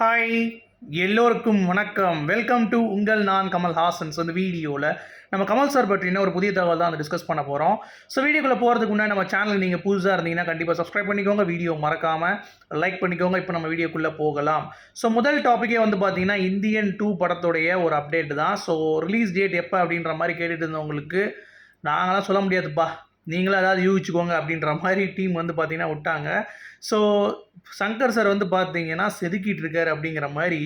Hi எல்லோருக்கும் வணக்கம். Welcome to உங்கள் நான் கமல் ஹாசன்ஸ் வந்து வீடியோவில் நம்ம கமல் சார் பற்றின ஒரு புதிய தகவல் தான் வந்து டிஸ்கஸ் பண்ண போகிறோம் ஸோ வீடியோக்குள்ளே போகிறதுக்கு முன்னாடி நம்ம சேனல் நீங்கள் புதுசாக இருந்தீங்கன்னா கண்டிப்பாக சப்ஸ்கிரைப் பண்ணிக்கோங்க. வீடியோ மறக்காமல் லைக் பண்ணிக்கோங்க. இப்போ நம்ம வீடியோக்குள்ளே போகலாம். ஸோ முதல் டாப்பிக்கே வந்து பார்த்தீங்கன்னா இந்தியன் டூ படத்துடைய ஒரு அப்டேட் தான். ஸோ ரிலீஸ் டேட் எப்போ அப்படின்ற மாதிரி கேட்டுட்டு இருந்தவங்களுக்கு நாங்களாம் சொல்ல முடியாதுப்பா. நீங்களும் அதாவது யூகிச்சுக்கோங்க அப்படின்ற மாதிரி டீம் வந்து பார்த்தீங்கன்னா விட்டாங்க. ஸோ சங்கர் சார் வந்து பார்த்தீங்கன்னா செதுக்கிட்டு இருக்கார் அப்படிங்கிற மாதிரி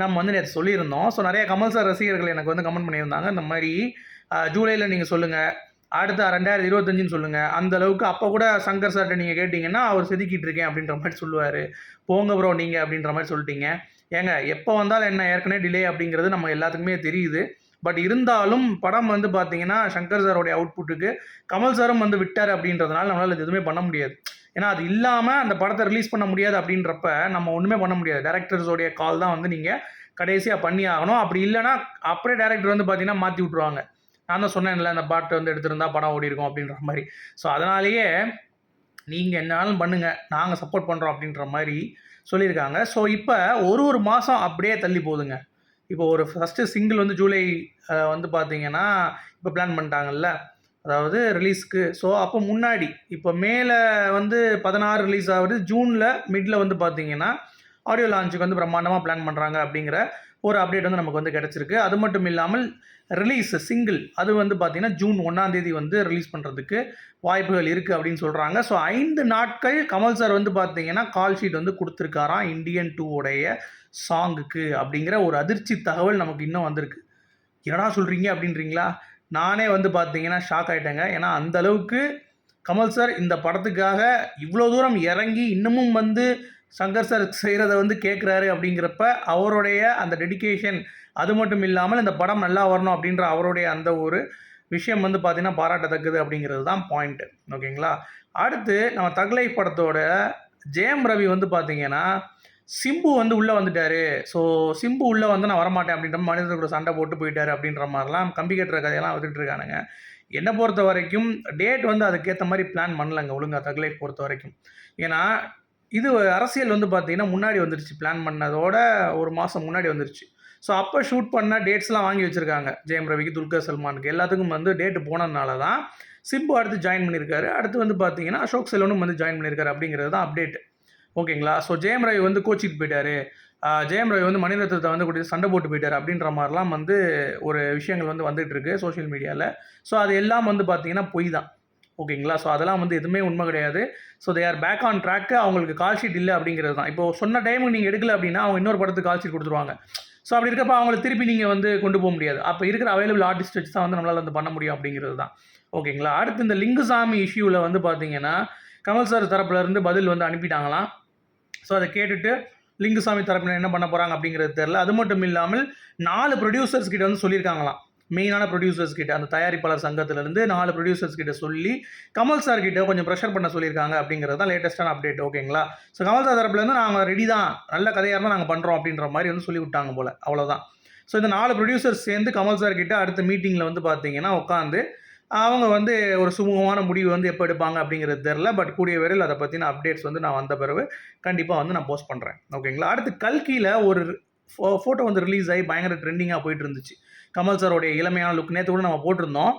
நம்ம வந்து நேற்று சொல்லியிருந்தோம். ஸோ நிறைய கமல் சார் ரசிகர்கள் எனக்கு வந்து கமெண்ட் பண்ணியிருந்தாங்க. இந்த மாதிரி ஜூலையில் நீங்கள் சொல்லுங்கள் அடுத்த ரெண்டாயிரத்தி இருபத்தஞ்சுன்னு சொல்லுங்கள் அந்த அளவுக்கு அப்போ கூட சங்கர் சார்கிட்ட நீங்கள் கேட்டிங்கன்னா அவர் செதுக்கிட்டு இருக்கேன் அப்படின்ற மாதிரி சொல்லுவார். போங்க ப்ரோ நீங்கள் அப்படின்ற மாதிரி சொல்லிட்டீங்க. ஏங்க எப்போ வந்தாலும் என்ன ஏற்கனவே டிலே அப்படிங்கிறது நம்ம எல்லாத்துக்குமே தெரியுது. பட் இருந்தாலும் படம் வந்து பார்த்தீங்கன்னா சங்கர் சாரோடைய அவுட்புட்டுக்கு கமல் சாரும் வந்து விட்டார் அப்படின்றதுனால நம்மளால் இது எதுவுமே பண்ண முடியாது. ஏன்னா அது இல்லாமல் அந்த படத்தை ரிலீஸ் பண்ண முடியாது அப்படின்றப்ப நம்ம ஒன்றுமே பண்ண முடியாது. டேரக்டர்ஸோடைய கால் தான் வந்து நீங்கள் கடைசியாக பண்ணி ஆகணும். அப்படி இல்லைன்னா அப்படியே டேரக்டர் வந்து பார்த்தீங்கன்னா மாற்றி விட்ருவாங்க நான் தான் சொன்னேன்ல அந்த பாட்டு வந்து எடுத்திருந்தா படம் ஓடி இருக்கும் அப்படின்ற மாதிரி. ஸோ அதனாலேயே நீங்கள் என்னாலும் பண்ணுங்கள் நாங்கள் சப்போர்ட் பண்ணுறோம் அப்படின்ற மாதிரி சொல்லியிருக்காங்க. ஸோ இப்போ ஒரு ஒரு மாதம் அப்படியே தள்ளி போகுதுங்க. இப்போ ஒரு ஃபஸ்ட்டு சிங்கிள் வந்து ஜூலை வந்து பார்த்தீங்கன்னா இப்போ பிளான் பண்ணிட்டாங்கல்ல? அதாவது ரிலீஸ்க்கு ஸோ அப்போ முன்னாடி இப்போ மேலே வந்து பதினாறு ரிலீஸ் ஆகுது. ஜூனில் மிடில் வந்து பார்த்தீங்கன்னா ஆடியோ லான்ச்சுக்கு வந்து பிரம்மாண்டமாக பிளான் பண்ணுறாங்க அப்படிங்கிற ஒரு அப்டேட் வந்து நமக்கு வந்து கிடச்சிருக்கு. அது மட்டும் இல்லாமல் ரிலீஸ் சிங்கிள் அது வந்து பார்த்தீங்கன்னா ஜூன் ஒன்றாம் தேதி வந்து ரிலீஸ் பண்ணுறதுக்கு வாய்ப்புகள் இருக்குது அப்படின்னு சொல்கிறாங்க ஸோ ஐந்து நாட்கள் கமல் சார் வந்து பார்த்தீங்கன்னா கால் ஷீட் வந்து கொடுத்துருக்காராம் இந்தியன் டூ உடைய சாங்குக்கு அப்படிங்கிற ஒரு அதிர்ச்சி தகவல் நமக்கு இன்னும் வந்திருக்கு. என்னடா சொல்கிறீங்க அப்படின்றீங்களா? நானே வந்து பார்த்தீங்கன்னா ஷாக் ஆகிட்டேங்க ஏன்னா அந்த அளவுக்கு கமல் சார் இந்த படத்துக்காக இவ்வளோ தூரம் இறங்கி இன்னமும் வந்து சங்கர் சார் செய்கிறத வந்து கேட்குறாரு அப்படிங்கிறப்ப அவருடைய அந்த டெடிகேஷன் அது மட்டும் இல்லாமல் இந்த படம் நல்லா வரணும் அப்படின்ற அவருடைய அந்த ஒரு விஷயம் வந்து பார்த்திங்கன்னா பாராட்டத்தக்கது அப்படிங்கிறது தான் பாயிண்ட்டு ஓகேங்களா அடுத்து நம்ம தக்லை படத்தோட ஜெயம் ரவி வந்து பார்த்திங்கன்னா சிம்பு வந்து உள்ளே வந்துட்டாரு. ஸோ சிம்பு உள்ளே வந்து நான் வரமாட்டேன் அப்படின்ற மனிதர் கூட சண்டை போட்டு போயிட்டாரு அப்படின்ற மாதிரிலாம் கம்பி கட்டுற கதையெல்லாம் வந்துட்டு இருக்கானுங்க. என்னை பொறுத்த வரைக்கும் டேட் வந்து அதுக்கேற்ற மாதிரி பிளான் பண்ணலங்க ஒழுங்காக தகலை பொறுத்த வரைக்கும். ஏன்னா இது அரசியல் வந்து பார்த்தீங்கன்னா முன்னாடி வந்துருச்சு. பிளான் பண்ணதோட ஒரு மாதம் முன்னாடி வந்துருச்சு. ஸோ அப்போ ஷூட் பண்ண டேட்ஸ்லாம் வாங்கி வச்சுருக்காங்க. ஜெயம் ரவிக்கு துல்கர் சல்மானுக்கு. எல்லாத்துக்கும் வந்து டேட்டு போனதுனால தான் சிம்பு அடுத்து ஜாயின் பண்ணியிருக்காரு. அடுத்து வந்து பார்த்தீங்கன்னா அசோக் செல்வனும் வந்து ஜாயின் பண்ணியிருக்காரு அப்படிங்கிறது தான் அப்டேட் ஓகேங்களா? ஸோ ஜெயம் ரவி வந்து கோச்சிக்கு போயிட்டாரு. ஜெயம் ரவி வந்து மணிரத்னத்தை வந்து கொடுத்து சண்டை போட்டு போயிட்டாரு அப்படின்ற மாதிரிலாம் வந்து ஒரு விஷயங்கள் வந்து வந்துட்டு இருக்கு சோஷியல் மீடியாவில் ஸோ அது எல்லாம் வந்து பார்த்தீங்கன்னா பொய் தான். ஓகேங்களா? ஸோ அதெல்லாம் வந்து எதுவுமே உண்மை கிடையாது. So they are back on track அவங்களுக்கு கால் ஷீட் இல்லை அப்படிங்கிறது தான். இப்போ சொன்ன டைமுக்கு நீங்கள் எடுக்கல அப்படின்னா அவங்க இன்னொரு படத்துக்கு கால் ஷீட் கொடுத்துருவாங்க. ஸோ அப்படி இருக்கப்போ அவங்கள திருப்பி நீங்கள் வந்து கொண்டு போக முடியாது. அப்போ இருக்கிற அவைலபிள் ஆர்டிஸ்ட் வச்சு தான் வந்து நம்மளால் வந்து பண்ண முடியும் அப்படிங்கிறது தான். ஓகேங்களா? அடுத்து இந்த லிங்குசாமி இஷ்யூவில் வந்து பார்த்தீங்கன்னா கமல் சார் தரப்புலேருந்து பதில் வந்து அனுப்பிட்டாங்களாம். ஸோ அதை கேட்டுட்டு லிங்குசாமி தரப்பினர் என்ன பண்ண போகிறாங்க அப்படிங்கிறது தெரில அது மட்டும் இல்லாமல் நாலு ப்ரொடியூசர்ஸ் கிட்ட வந்து சொல்லியிருக்காங்களாம். மெயினான ப்ரொடியூசர்ஸ் கிட்ட அந்த தயாரிப்பாளர் சங்கத்திலேருந்து நாலு ப்ரொடியூசர்ஸ் கிட்ட சொல்லி கமல் சார் கிட்ட கொஞ்சம் ப்ரெஷர் பண்ண சொல்லியிருக்காங்க அப்படிங்கிறது தான் லேட்டஸ்ட்டான அப்டேட் ஓகேங்களா ஸோ கமல் சார் தரப்புலேருந்து நாங்கள் ரெடி தான். நல்ல கதையாக இருந்தால் நாங்கள் பண்ணுறோம் அப்படின்ற மாதிரி வந்து சொல்லி விட்டாங்க போல். அவ்வளோதான் ஸோ இந்த நாலு ப்ரொடியூசர்ஸ் சேர்ந்து கமல் சார் கிட்ட அடுத்த மீட்டிங்கில் வந்து பார்த்தீங்கன்னா உட்காந்து அவங்க வந்து ஒரு சுமூகமான முடிவு வந்து எப்போ எடுப்பாங்க அப்படிங்கிறது தெரில பட் கூடிய விரைவில் அதை பற்றின அப்டேட்ஸ் வந்து நான் வந்த பிறகு கண்டிப்பாக வந்து நான் போஸ்ட் பண்ணுறேன் ஓகேங்களா அடுத்து கல்கியில் ஒரு ஃபோட்டோ வந்து ரிலீஸ் ஆகி பயங்கர ட்ரெண்டிங்காக போயிட்டு இருந்துச்சு. கமல் சாரோடைய இளமையான லுக் நேற்று கூட நம்ம போட்டிருந்தோம்.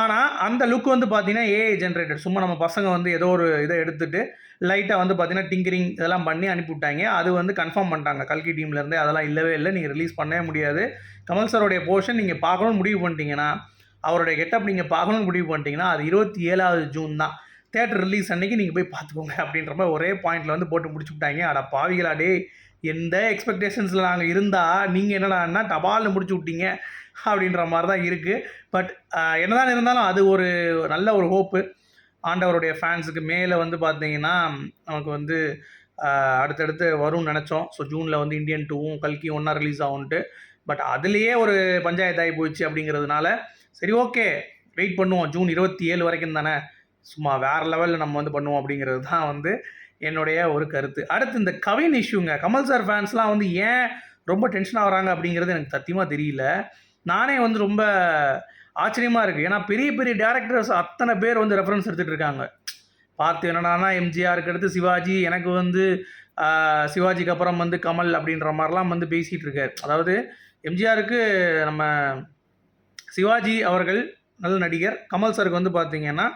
ஆனால் அந்த லுக் வந்து பார்த்தீங்கன்னா ஏஐ ஜென்ரேட்டட் சும்மா நம்ம பசங்க வந்து ஏதோ ஒரு இதை எடுத்துட்டு லைட்டாக வந்து பார்த்தீங்கன்னா டிங்கரிங் இதெல்லாம் பண்ணி அனுப்பிவிட்டாங்க அது வந்து கன்ஃபார்ம் பண்ணிட்டாங்க. கல்கி டீம்லேருந்தே அதெல்லாம் இல்லவே இல்லை. நீங்கள் ரிலீஸ் பண்ணவே முடியாது. கமல் சாரோடைய போர்ஷன் நீங்கள் பார்க்கணும்னு முடிவு பண்ணிட்டீங்கன்னா அவருடைய கெட்டப் நீங்கள் பார்க்கணும்னு முடிவு பண்ணிட்டீங்கன்னா அது இருபத்தி ஏழாவது ஜூன் தான். தேட்டர் ரிலீஸ் அன்னைக்கு நீங்கள் போய் பார்த்துக்கோங்க அப்படின்ற மாதிரி ஒரே பாயிண்டில் வந்து போட்டு முடிச்சு விட்டாங்க. அட பாவிகளா டே எந்த எக்ஸ்பெக்டேஷன்ஸில் நாங்கள் இருந்தால் நீங்கள் என்னடான்னா டபால்னு முடிச்சு விட்டீங்க அப்படின்ற மாதிரி தான் இருக்குது பட் என்னதான் இருந்தாலும் அது ஒரு நல்ல ஒரு ஹோப்பு ஆண்டவருடைய ஃபேன்ஸுக்கு மேலே வந்து பார்த்தீங்கன்னா நமக்கு வந்து அடுத்தடுத்து வரும்னு நினச்சோம். ஸோ ஜூனில் வந்து இந்தியன் டூவும் கல்கியும் ஒன்றா ரிலீஸ் ஆகும்ன்ட்டு. பட் அதுலேயே ஒரு பஞ்சாயத்து ஆகி போயிடுச்சு அப்படிங்கிறதுனால சரி ஓகே வெயிட் பண்ணுவோம். ஜூன் இருபத்தி ஏழு வரைக்கும் தானே? சும்மா வேறு லெவலில் நம்ம வந்து பண்ணுவோம் அப்படிங்கிறது தான் வந்து என்னுடைய ஒரு கருத்து. அடுத்து இந்த கவின் இஷ்யூங்க கமல் சார் ஃபேன்ஸ்லாம் வந்து ஏன் ரொம்ப டென்ஷன் ஆகிறாங்க அப்படிங்கிறது எனக்கு சத்தியமாக தெரியல. நானே வந்து ரொம்ப ஆச்சரியமாக இருக்குது ஏன்னா பெரிய பெரிய டேரக்டர்ஸ் அத்தனை பேர் வந்து ரெஃபரன்ஸ் எடுத்துகிட்டு இருக்காங்க. பார்த்து என்னடானா எம்ஜிஆருக்கு அடுத்து சிவாஜி எனக்கு வந்து சிவாஜிக்கு அப்புறம் வந்து கமல் அப்படின்ற மாதிரிலாம் வந்து பேசிகிட்டு இருக்காரு. அதாவது எம்ஜிஆருக்கு நம்ம சிவாஜி அவர்கள் நல்ல நடிகர். கமல் சாருக்கு வந்து பார்த்தீங்கன்னா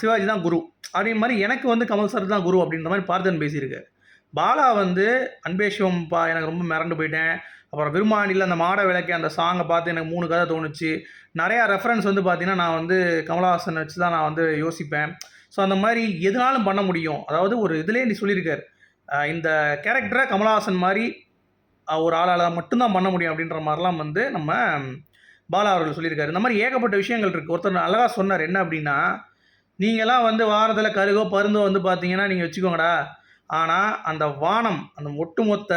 சிவாஜி தான் குரு. அதே மாதிரி எனக்கு வந்து கமல் சார் தான் குரு அப்படின்ற மாதிரி பார்த்தன் பேசியிருக்காரு. பாலா வந்து அன்பே சிவம்பா எனக்கு ரொம்ப மிரண்டு போயிட்டேன். அப்புறம் விருமானியில் அந்த மாட விளக்கு அந்த சாங்கை பார்த்து எனக்கு மூணு கதை தோணுச்சு. நிறையா ரெஃபரன்ஸ் வந்து பார்த்தீங்கன்னா நான் வந்து கமலஹாசன் வச்சு தான் நான் வந்து யோசிப்பேன். ஸோ அந்த மாதிரி எதுனாலும் பண்ண முடியும். அதாவது ஒரு இதுலேயே நீ சொல்லியிருக்கார். இந்த கேரக்டரை கமலஹாசன் மாதிரி ஒரு ஆளால் மட்டும்தான் பண்ண முடியும் அப்படின்ற மாதிரிலாம் வந்து நம்ம பாலா அவர்கள் சொல்லியிருக்காரு. இந்த மாதிரி ஏகப்பட்ட விஷயங்கள் இருக்குது ஒருத்தர் அழகாக சொன்னார். என்ன அப்படின்னா நீங்களாம் வந்து வாரத்தில் கருகோ பருந்தோ வந்து பார்த்தீங்கன்னா நீங்கள் வச்சுக்கோங்கடா. ஆனால் அந்த வானம் அந்த ஒட்டுமொத்த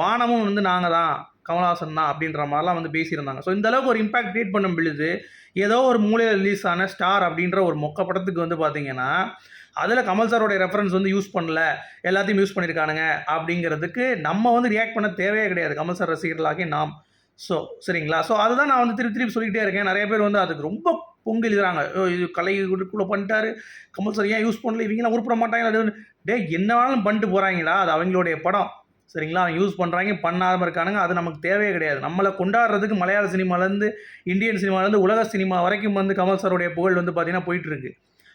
வானமும் வந்து நாங்கள் தான். கமலஹாசன் தான் அப்படின்ற மாதிரிலாம் வந்து பேசியிருந்தாங்க. ஸோ இந்த அளவுக்கு ஒரு இம்பாக்ட் க்ரியேட் பண்ணும் பொழுது ஏதோ ஒரு மூலையில் ரிலீஸ் ஆன ஸ்டார் அப்படின்ற ஒரு மொக்க படத்துக்கு வந்து பார்த்தீங்கன்னா அதில் கமல் சாரோடைய ரெஃபரன்ஸ் வந்து யூஸ் பண்ணல. எல்லாத்தையும் யூஸ் பண்ணியிருக்கானுங்க அப்படிங்கிறதுக்கு நம்ம வந்து ரியாக்ட் பண்ண தேவையே கிடையாது. கமல் சார் ரசிகர்களாகி நாம் ஸோ சரிங்களா? ஸோ அதுதான் நான் வந்து திருப்பி திருப்பி சொல்லிக்கிட்டே இருக்கேன். நிறைய பேர் வந்து அதுக்கு ரொம்ப பொங்கல் எழுதுறாங்க. "ஓ, இது குள்ளே பண்ணிட்டாரு. கமல் சார் ஏன் யூஸ் பண்ணல? இவங்களாம் உருப்பிட மாட்டாங்க அது டே என்ன வேணாலும் பண்ணிட்டு போகிறாங்களா அது அவங்களுடைய படம். சரிங்களா? அவங்க யூஸ் பண்ணுறாங்க பண்ணாமல் இருக்கானுங்க. அது நமக்கு தேவையே கிடையாது. நம்மளை கொண்டாடுறதுக்கு மலையாள சினிமாலேருந்து இந்தியன் சினிமாலேருந்து உலக சினிமா வரைக்கும் வந்து கமல் சாருடைய புகழ் வந்து பார்த்திங்கன்னா போயிட்டுருக்கு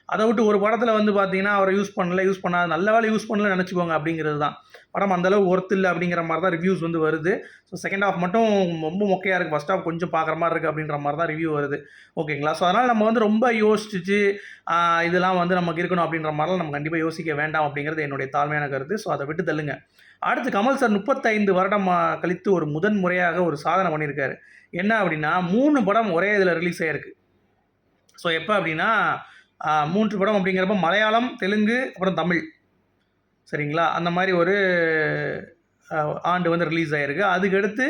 அதை விட்டு ஒரு படத்தில் வந்து பார்த்தீங்கன்னா அவரை யூஸ் பண்ணல யூஸ் பண்ணாத நல்ல வேலை யூஸ் பண்ணல நினச்சிக்கோங்க அப்படிங்கிறது தான். படம் அந்தளவு ஒர்த் இல்லை அப்படிங்கிற மாதிரி தான் ரிவ்யூஸ் வந்து வருது. ஸோ செகண்ட் ஹாஃப் மட்டும் ரொம்ப மொக்கையாக இருக்குது ஃபஸ்ட் ஹாஃப் கொஞ்சம் பார்க்குற மாதிரி இருக்குது அப்படின்ற மாதிரி தான் ரிவ்யூ வருது. ஓகேங்களா ஸோ அதனால் நம்ம வந்து ரொம்ப யோசிச்சு இதெல்லாம் வந்து நமக்கு இருக்கணும் அப்படின்ற மாதிரிலாம் நம்ம கண்டிப்பாக யோசிக்க வேண்டாம் அப்படிங்கிறது என்னுடைய தாழ்மையான கருத்து. ஸோ அதை விட்டு தள்ளுங்க. அடுத்து கமல் சார் முப்பத்தைந்து வருடம் கழித்து ஒரு முதன் முறையாக ஒரு சாதனை பண்ணியிருக்காரு. என்ன அப்படின்னா மூணு படம் ஒரே இதில் ரிலீஸ் ஆகிருக்கு ஸோ எப்போ அப்படின்னா மூன்று படம் அப்படிங்கிறப்ப மலையாளம் தெலுங்கு அப்புறம் தமிழ். சரிங்களா? அந்த மாதிரி ஒரு ஆண்டு வந்து ரிலீஸ் ஆகிருக்கு அதுக்கடுத்து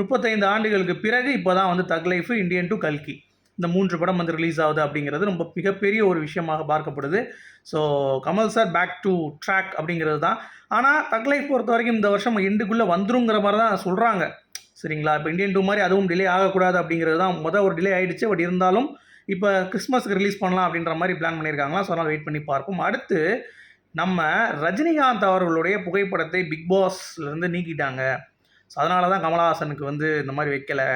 முப்பத்தைந்து ஆண்டுகளுக்கு பிறகு இப்போ தான் வந்து தக் லைஃப் இந்தியன் டு கல்கி இந்த மூன்று படம் வந்து ரிலீஸ் ஆகுது அப்படிங்கிறது ரொம்ப மிகப்பெரிய ஒரு விஷயமாக பார்க்கப்படுது. So Kamal sir back to track அப்படிங்கிறது தான். ஆனால் தக் லைஃப் பொறுத்த வரைக்கும் இந்த வருஷம் எண்டுக்குள்ளே வந்துருங்கிற மாதிரி தான் சொல்கிறாங்க சரிங்களா? இப்போ இந்தியன் டூ மாதிரி அதுவும் டிலே ஆகக்கூடாது அப்படிங்கிறது தான். மொதல் ஒரு டிலே ஆகிடுச்சு பட் இருந்தாலும் இப்போ கிறிஸ்மஸ்க்கு ரிலீஸ் பண்ணலாம் அப்படின்ற மாதிரி பிளான் பண்ணியிருக்காங்களா? ஸோ அதனால் வெயிட் பண்ணி பார்ப்போம். அடுத்து நம்ம ரஜினிகாந்த் அவர்களுடைய புகைப்படத்தை பிக் பாஸ்லேருந்து நீக்கிட்டாங்க. ஸோ அதனால தான் கமலஹாசனுக்கு வந்து இந்த மாதிரி வைக்கலை.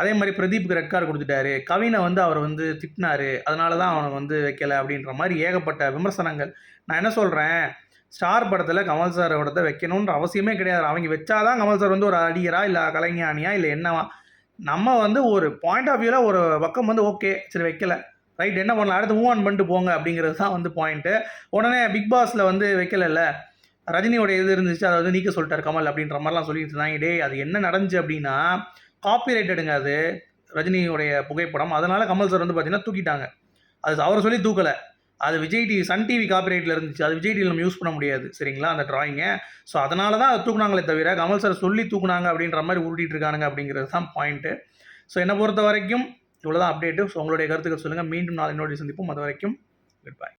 அதே மாதிரி பிரதீப்புக்கு ரெட் கார்டு கொடுத்துட்டாரு. கவினை வந்து அவர் வந்து திட்டினாரு. அதனால தான் அவனை வந்து வைக்கலை அப்படின்ற மாதிரி ஏகப்பட்ட விமர்சனங்கள். நான் என்ன சொல்கிறேன் ஸ்டார் படத்தில் கமல் சாரோடத வைக்கணுன்ற அவசியமே கிடையாது. அவங்க வச்சாதான் கமல் சார் வந்து ஒரு அடியரா இல்லை கலைஞானியா இல்லை என்னவா? நம்ம வந்து ஒரு பாயிண்ட் ஆஃப் வியூவில் ஒரு பக்கம் வந்து ஓகே சரி வைக்கல. ரைட் என்ன பண்ணலாம்? அடுத்து மூவ் ஆன் பண்ணிட்டு போங்க அப்படிங்கிறது தான் வந்து பாயிண்ட்டு உடனே பிக் பாஸில் வந்து வைக்கலல்ல. ரஜினியோட இது இருந்துச்சு? அதை வந்து நீக்க சொல்லிட்டார் கமல் அப்படின்ற மாதிரிலாம் சொல்லிட்டு இருந்தாங்க. டே அது என்ன நடந்துச்சு அப்படின்னா காப்பிரைட்டடுங்க அது. ரஜினியோடைய புகைப்படம். அதனால் கமல் சார் வந்து பார்த்தீங்கன்னா தூக்கிட்டாங்க. அது அவர் சொல்லி தூக்கலை. அது விஜய் டிவி சன் டிவி காப்பிரைட்டில் இருந்துச்சு. அது விஜய் டிவியில் நம்ம யூஸ் பண்ண முடியாது. சரிங்களா? அந்த ட்ராயிங்கை ஸோ அதனால தான் அதை தூக்குனாங்களே தவிர கமல் சார் சொல்லி தூக்குனாங்க அப்படின்ற மாதிரி உருட்டிட்டு இருக்கானுங்க அப்படிங்கிறது தான் பாயிண்ட்டு ஸோ என்னை பொறுத்த வரைக்கும் இவ்வளோ தான் அப்டேட்டு ஸோ உங்களுடைய கருத்துக்கள் சொல்லுங்கள் மீண்டும் நாளை இன்னொரு சந்திப்போம். அது வரைக்கும் குட் பாய்